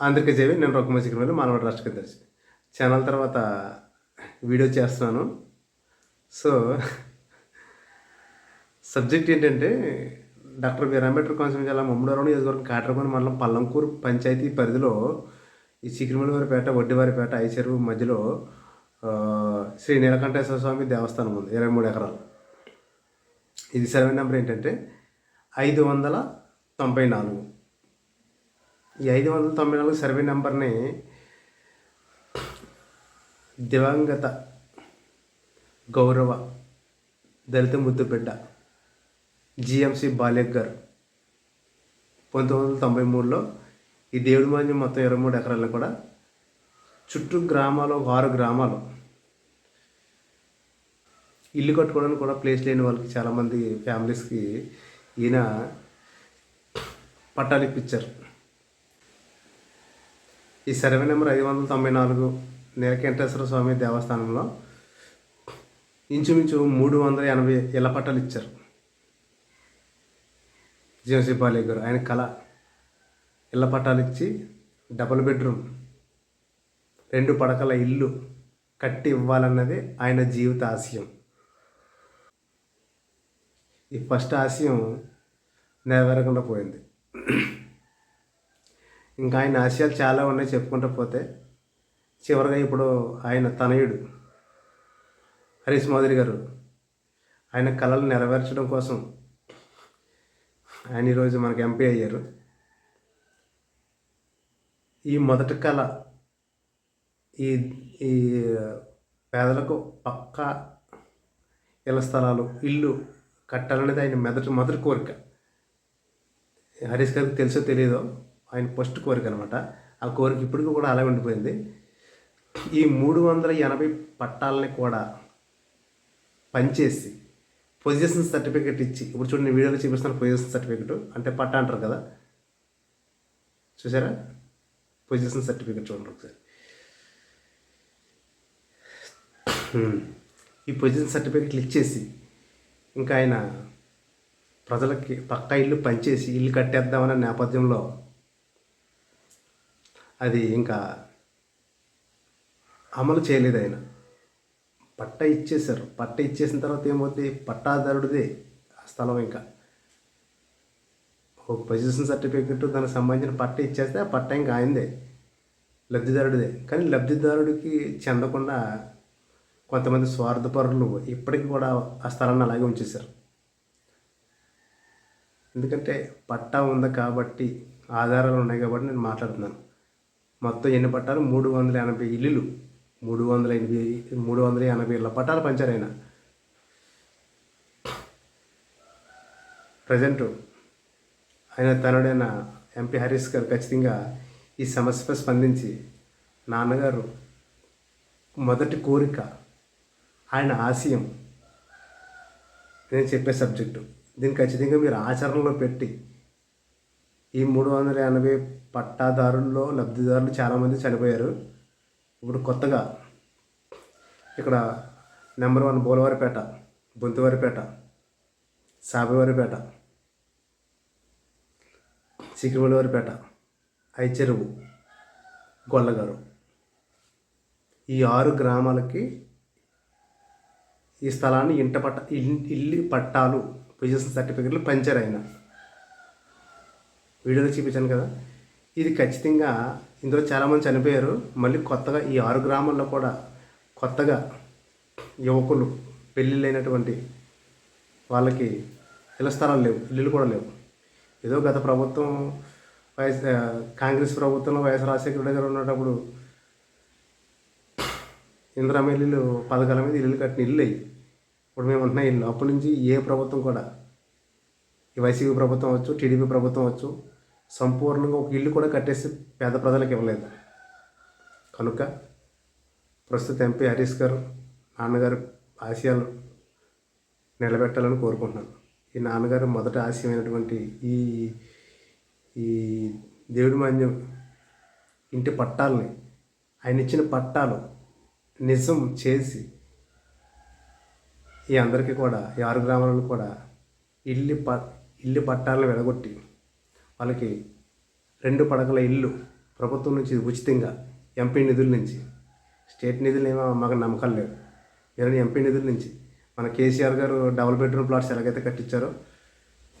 అందరికీ చెవి నేను రొక్కమ చికెన్ మానవ రాష్ట్ర దర్శి ఛానల్ తర్వాత వీడియో చేస్తున్నాను. సో సబ్జెక్ట్ ఏంటంటే doctor B R Ambedkar Konaseema జిల్లా మమ్మడవరం నియోజకవర్గం కాటరపల్లి మండలం పల్లంకూరు పంచాయతీ పరిధిలో ఈ చికిరిమలవారిపేట వడ్డివారిపేట ఐచెరువు మధ్యలో శ్రీ నీలకంఠేశ్వర స్వామి దేవస్థానం ఉంది ఇరవై మూడు ఎకరాలు. ఇది సర్వే నెంబర్ ఏంటంటే ఐదు వందల తొంభై నాలుగు. ఈ ఐదు వందల తొంభై నాలుగు సర్వే నెంబర్ని దివంగత గౌరవ దళిత ముద్దుబిడ్డ జిఎంసి బాలేక్ గారు పంతొమ్మిది వందల తొంభై మూడులో ఈ దేవుడి మాన్యం మొత్తం ఇరవై మూడు ఎకరాల్లో కూడా చుట్టూ గ్రామాలు ఒక ఆరు గ్రామాలు ఇల్లు కట్టుకోవడానికి కూడా ప్లేస్ లేని వాళ్ళకి చాలామంది ఫ్యామిలీస్కి ఈయన పట్టాలు ఇప్పించారు. ఈ సర్వే నెంబర్ ఐదు వందల తొంభై నాలుగు నీలకంఠేశ్వర స్వామి దేవస్థానంలో ఇంచుమించు మూడు వందల ఎనభై ఇళ్ళ పట్టాలు ఇచ్చారు. జీవసి బాలయ్య గారు ఆయన కళ. ఇళ్ళ పట్టాలు ఇచ్చి డబుల్ బెడ్రూమ్ రెండు పడకల ఇల్లు కట్టి ఇవ్వాలన్నది ఆయన జీవిత ఆశయం. ఈ ఫస్ట్ ఆశయం నెరవేరకుండా పోయింది. ఇంకా ఆయన ఆశయాలు చాలా ఉన్నాయి చెప్పుకుంటూ పోతే. చివరిగా ఇప్పుడు ఆయన తనయుడు హరీష్ మాదిరి గారు ఆయన కళలు నెరవేర్చడం కోసం ఆయన ఈరోజు మనకు ఎంపీ అయ్యారు. ఈ మొదటి కళ ఈ ఈ పేదలకు పక్కా ఇళ్ళ స్థలాలు ఇల్లు కట్టాలనేది ఆయన మొదటి మొదటి కోరిక. హరీష్ గారికి తెలుసో తెలియదో ఆయన ఫస్ట్ కోరిక అనమాట ఆ కోరిక ఇప్పటికీ కూడా అలా ఉండిపోయింది. ఈ మూడు వందల ఎనభై పట్టాలని కూడా పనిచేసి పొజిషన్ సర్టిఫికేట్ ఇచ్చి ఇప్పుడు చూడండి వీడియోలో చూపిస్తున్న పొజిషన్ సర్టిఫికేట్ అంటే పట్టా అంటారు కదా? చూసారా? పొజిషన్ సర్టిఫికేట్ చూడండి ఒకసారి. ఈ పొజిషన్ సర్టిఫికేట్లు ఇచ్చేసి ఇంకా ఆయన ప్రజలకి పక్కా ఇల్లు పనిచేసి ఇల్లు కట్టేద్దామనే నేపథ్యంలో అది ఇంకా అమలు చేయలేదు ఆయన. పట్ట ఇచ్చేశారు. పట్ట ఇచ్చేసిన తర్వాత ఏమవుతుంది? పట్టాదారుడిదే ఆ స్థలం ఇంకా. ఒక పొజిషన్ సర్టిఫికెట్ దానికి సంబంధించిన పట్ట ఇచ్చేస్తే ఆ పట్ట ఇంకా ఆయనదే. లబ్ధిదారుడిదే. కానీ లబ్ధిదారుడికి చెందకుండా కొంతమంది స్వార్థపరులు ఇప్పటికీ కూడా ఆ స్థలాన్ని అలాగే ఉంచేశారు. ఎందుకంటే పట్టా ఉంది కాబట్టి ఆధారాలు ఉన్నాయి కాబట్టి నేను మాట్లాడుతున్నాను. మొత్తం ఎన్ని పట్టాలు? మూడు వందల ఎనభై ఇల్లులు. మూడు వందల ఎనభై మూడు వందల ఎనభై ఇళ్ళ పట్టాలు పంచారు ఆయన. ప్రజెంట్ ఆయన తనుడైన ఎంపీ హరీష్ గారు ఖచ్చితంగా ఈ సమస్యపై స్పందించి నాన్నగారు మొదటి కోరిక ఆయన ఆశయం. నేను చెప్పే సబ్జెక్టు. దీన్ని ఖచ్చితంగా మీరు ఆచరణలో పెట్టి ఈ మూడు వందల ఎనభై పట్టాదారుల్లో లబ్ధిదారులు చాలామంది చనిపోయారు. ఇప్పుడు కొత్తగా ఇక్కడ నెంబర్ వన్ బోలవారిపేట బొంతువారిపేట సాబివారిపేట సికిమలవారిపేట ఐచెరువు గొల్లగారు. ఈ ఆరు గ్రామాలకి ఈ స్థలాన్ని ఇంట పట్ట ఇల్లు పట్టాలు పొజిషన్ సర్టిఫికెట్లు పంచర్ అయినా వీడియోలో చూపించాను కదా. ఇది ఖచ్చితంగా ఇందులో చాలామంది చనిపోయారు. మళ్ళీ కొత్తగా ఈ ఆరు గ్రామాల్లో కూడా కొత్తగా యువకులు పెళ్ళిళ్ళైనటువంటి వాళ్ళకి ఇళ్ళ స్థలాలు లేవు ఇల్లులు కూడా లేవు. ఏదో గత ప్రభుత్వం వైఎస్ కాంగ్రెస్ ప్రభుత్వంలో వైఎస్ రాజశేఖర రెడ్డి గారు ఉన్నప్పుడు ఇందిరామ ఇల్లులు పథకాల మీద ఇల్లు కట్టిన ఇల్లు అయ్యి ఇప్పుడు మేము ఉంటున్న ఇల్లు అప్పటి నుంచి ఏ ప్రభుత్వం కూడా ఈ వైసీపీ ప్రభుత్వం వచ్చు టీడీపీ ప్రభుత్వం వచ్చు సంపూర్ణంగా ఒక ఇల్లు కూడా కట్టేసి పేద ప్రజలకు ఇవ్వలేదు. కనుక ప్రస్తుత ఎంపీ హరీష్ గారు నాన్నగారు ఆశయాలు నిలబెట్టాలని కోరుకుంటున్నాను. ఈ నాన్నగారు మొదటి ఆశయమైనటువంటి ఈ ఈ దేవుడి మాన్యం ఇంటి పట్టాలని ఆయన ఇచ్చిన పట్టాలు నిజం చేసి ఈ అందరికీ కూడా ఈ ఆరు గ్రామాలను కూడా ఇల్లు ప ఇల్లు పట్టాలను వెలగొట్టి వాళ్ళకి రెండు పడకల ఇల్లు ప్రభుత్వం నుంచి ఉచితంగా ఎంపీ నిధుల నుంచి. స్టేట్ నిధులు ఏమో మాకు నమ్మకాలు లేవు ఇవన్నీ ఎంపీ నిధుల నుంచి. మన కేసీఆర్ గారు డబుల్ బెడ్రూమ్ ప్లాట్స్ ఎలాగైతే కట్టించారో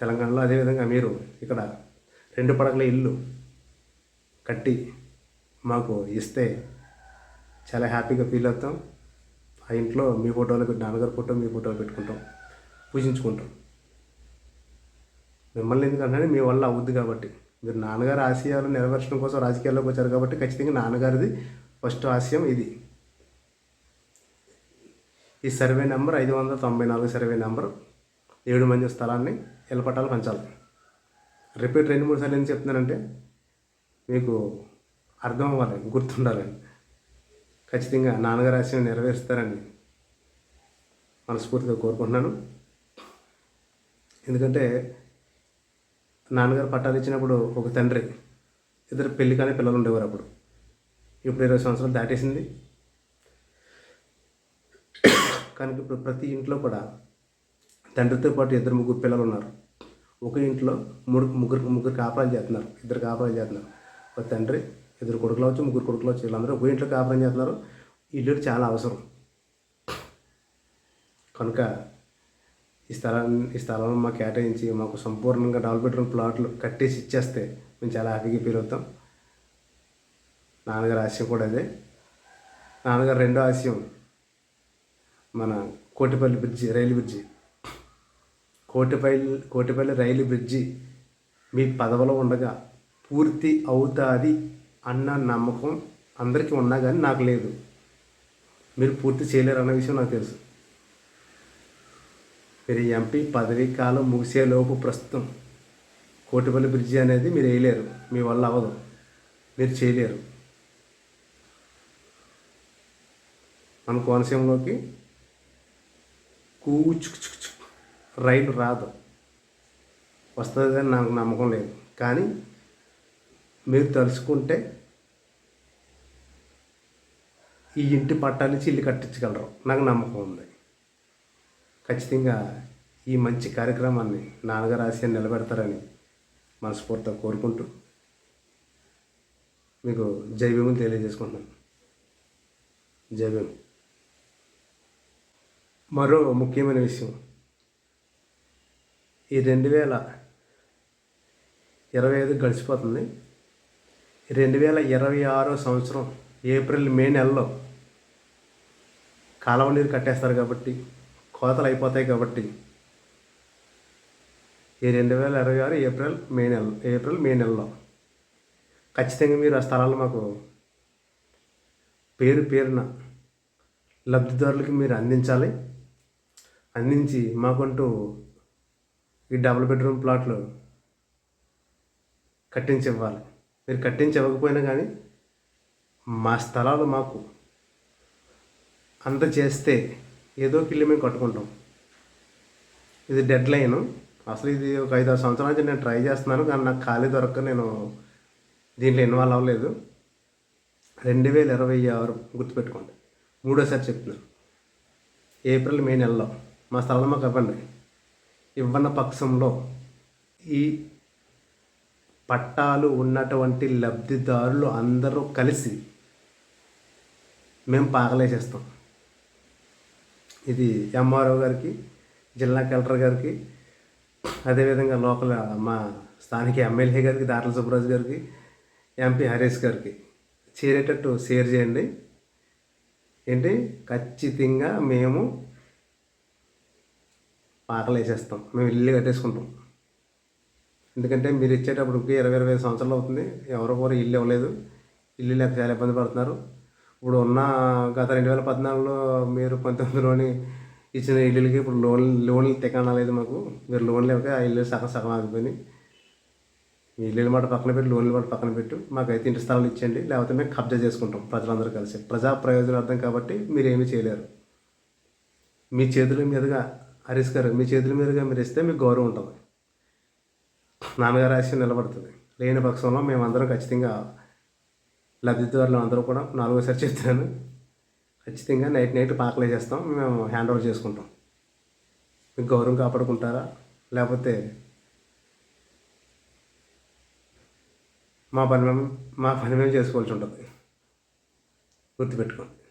తెలంగాణలో అదేవిధంగా మీరు ఇక్కడ రెండు పడకల ఇల్లు కట్టి మాకు ఇస్తే చాలా హ్యాపీగా ఫీల్ అవుతాం. ఆ ఇంట్లో మీ ఫోటోలు నాన్నగారు నాన్నగారి ఫోటో మీ ఫోటోలు పెట్టుకుంటాం. పూజించుకుంటాం. మిమ్మల్ని ఎందుకంటే మీ వల్ల అవుద్ది కాబట్టి. మీరు నాన్నగారు ఆశయాలు నెరవేర్చడం కోసం రాజకీయాల్లోకి వచ్చారు కాబట్టి ఖచ్చితంగా నాన్నగారిది ఫస్ట్ ఆశయం ఇది. ఈ సర్వే నెంబర్ ఐదు వందల తొంభై నాలుగు సర్వే నెంబర్. ఏడు మంది స్థలాన్ని ఎలపట్టాలు పంచాలి. రిపీట్ రెండు మూడు సార్లు ఎందుకు చెప్తున్నానంటే మీకు అర్థం అవ్వాలి గుర్తుండాలని. ఖచ్చితంగా నాన్నగారు ఆశయం నెరవేరుస్తారని మనస్ఫూర్తిగా కోరుకుంటున్నాను. ఎందుకంటే నాన్నగారు పట్టాలు ఇచ్చినప్పుడు ఒక తండ్రి ఇద్దరు పెళ్ళి కానీ పిల్లలు ఉండేవారు అప్పుడు. ఇప్పుడు ఇరవై సంవత్సరాలు దాటేసింది. కానీ ఇప్పుడు ప్రతి ఇంట్లో కూడా తండ్రితో పాటు ఇద్దరు ముగ్గురు పిల్లలు ఉన్నారు. ఒక ఇంట్లో మూడు ముగ్గురు ముగ్గురు కాపురాలు చేస్తున్నారు. ఇద్దరు కాపురాలు చేస్తున్నారు. ఒక తండ్రి ఇద్దరు కొడుకులు వచ్చి ముగ్గురు కొడుకులు వచ్చు వీళ్ళందరూ ఒక ఇంట్లో కాపురం చేస్తున్నారు. ఇల్లు చాలా అవసరం. కనుక ఈ స్థలాన్ని ఈ స్థలాన్ని మాకు కేటాయించి మాకు సంపూర్ణంగా డబుల్ బెడ్రూమ్ ప్లాట్లు కట్టేసి ఇచ్చేస్తే మేము చాలా హ్యాపీగా ఫీల్ అవుతాం. నాన్నగారు ఆశయం కూడా అదే. నాన్నగారు రెండో ఆశయం మన కోటిపల్లి బ్రిడ్జి రైలు బ్రిడ్జి. కోటిపల్లి కోటిపల్లి రైలు బ్రిడ్జి మీ పదవిలో ఉండగా పూర్తి అవుతుంది అన్న నమ్మకం అందరికీ ఉన్నా కానీ నాకు లేదు. మీరు పూర్తి చేయలేరు అన్న విషయం నాకు తెలుసు. మీరు ఎంపీ పదవీ కాలం ముగిసేలోపు ప్రస్తుతం కోటిపల్లి బ్రిడ్జి అనేది మీరు వేయలేరు. మీ వల్ల అవ్వదు. మీరు చేయలేరు. మన కోనసీమలోకి కూచుకు రైలు రాదు. వస్తుందని నాకు నమ్మకం లేదు. కానీ మీరు తలుచుకుంటే ఈ ఇంటి పట్టాలిచ్చి ఇల్లు కట్టించగలరు. నాకు నమ్మకం ఉంది. ఖచ్చితంగా ఈ మంచి కార్యక్రమాన్ని నాన్నగారు ఆశయం నిలబెడతారని మనస్ఫూర్తిగా కోరుకుంటూ మీకు జై తెలియజేసుకుంటున్నాను. జైవ్యం మరో ముఖ్యమైన విషయం. ఈ రెండు వేల ఇరవై ఐదు గడిచిపోతుంది. రెండు వేల ఇరవై ఆరో సంవత్సరం ఏప్రిల్ మే నెలలో కాలువ నీరు కట్టేస్తారు కాబట్టి కోతలు అయిపోతాయి కాబట్టి. ఈ రెండు వేల ఇరవై ఆరు ఏప్రిల్ మే నెల ఏప్రిల్ మే నెలలో ఖచ్చితంగా మీరు ఆ స్థలాలు మాకు పేరు పేరున లబ్ధిదారులకి మీరు అందించాలి. అందించి మాకంటూ ఈ డబుల్ బెడ్రూమ్ ప్లాట్లు కట్టించి ఇవ్వాలి మీరు కట్టించి ఇవ్వకపోయినా కానీ మా స్థలాలు మాకు అందజేస్తే ఏదో ఒక ఇల్లు మేము కట్టుకుంటాం. ఇది డెడ్ లైన్ అసలు ఇది ఒక ఐదు ఆరు సంవత్సరాల నుంచి నేను ట్రై చేస్తున్నాను కానీ నాకు ఖాళీ దొరక్క నేను దీంట్లో ఇన్వాల్వ్ అవ్వలేదు. రెండు వేల ఇరవై ఆరు గుర్తుపెట్టుకోండి. మూడోసారి చెప్తున్నాను ఏప్రిల్ మే నెలలో మా స్థలం మాకు ఇవ్వండి. ఇవ్వన్న పక్షంలో ఈ పట్టాలు ఉన్నటువంటి లబ్ధిదారులు అందరూ కలిసి మేము పాగలేసేస్తాం ఇది ఎంఆర్ఓ గారికి జిల్లా కలెక్టర్ గారికి అదేవిధంగా లోకల్ మా స్థానిక ఎమ్మెల్యే గారికి దాటల సుబ్బరాజు గారికి ఎంపీ హరీష్ గారికి చేరేటట్టు షేర్ చేయండి. ఏంటి? ఖచ్చితంగా మేము పాకలు వేసేస్తాం. మేము ఇల్లు కట్టేసుకుంటాం. ఎందుకంటే మీరు ఇచ్చేటప్పుడు ఇరవై ఇరవై ఐదు సంవత్సరాలు అవుతుంది. ఎవరో కూడా ఇల్లు ఇవ్వలేదు. ఇల్లు లేక చాలా ఇబ్బంది పడుతున్నారు. ఇప్పుడు ఉన్న గత రెండు వేల పద్నాలుగులో మీరు పంతొమ్మిదిలోని ఇచ్చిన ఇల్లులకి ఇప్పుడు లోన్ లోన్లు తికాణా లేదు మాకు. మీరు లోన్లు ఇవ్వక ఆ ఇల్లు సగం సగం ఆగిపోయి మీ ఇల్లు మాట పక్కన పెట్టి లోన్లు మాట పక్కన పెట్టు. మాకైతే ఇంటి స్థలాలు ఇచ్చేయండి. లేకపోతే మేము కబ్జా చేసుకుంటాం ప్రజలందరూ కలిసి. ప్రజా ప్రయోజనార్థం కాబట్టి మీరు ఏమీ చేయలేరు. మీ చేతుల మీదుగా హరీష్ గారు మీ చేతుల మీదుగా మీరు ఇస్తే మీకు గౌరవం ఉంటుంది. నాన్నగారు ఆశయం నిలబడుతుంది. లేని పక్షంలో మేమందరం ఖచ్చితంగా లబ్ధిదారులు అందరూ కూడా నాలుగోసారి చెప్తున్నాను. ఖచ్చితంగా నైట్ నైట్ పాకలే చేస్తాం మేము హ్యాండ్ ఓవర్ చేసుకుంటాం. మీకు గౌరవం కాపాడుకుంటారా? లేకపోతే మా పని మేము మా పని మేము చేసుకోవాల్సి ఉంటుంది. గుర్తుపెట్టుకోండి.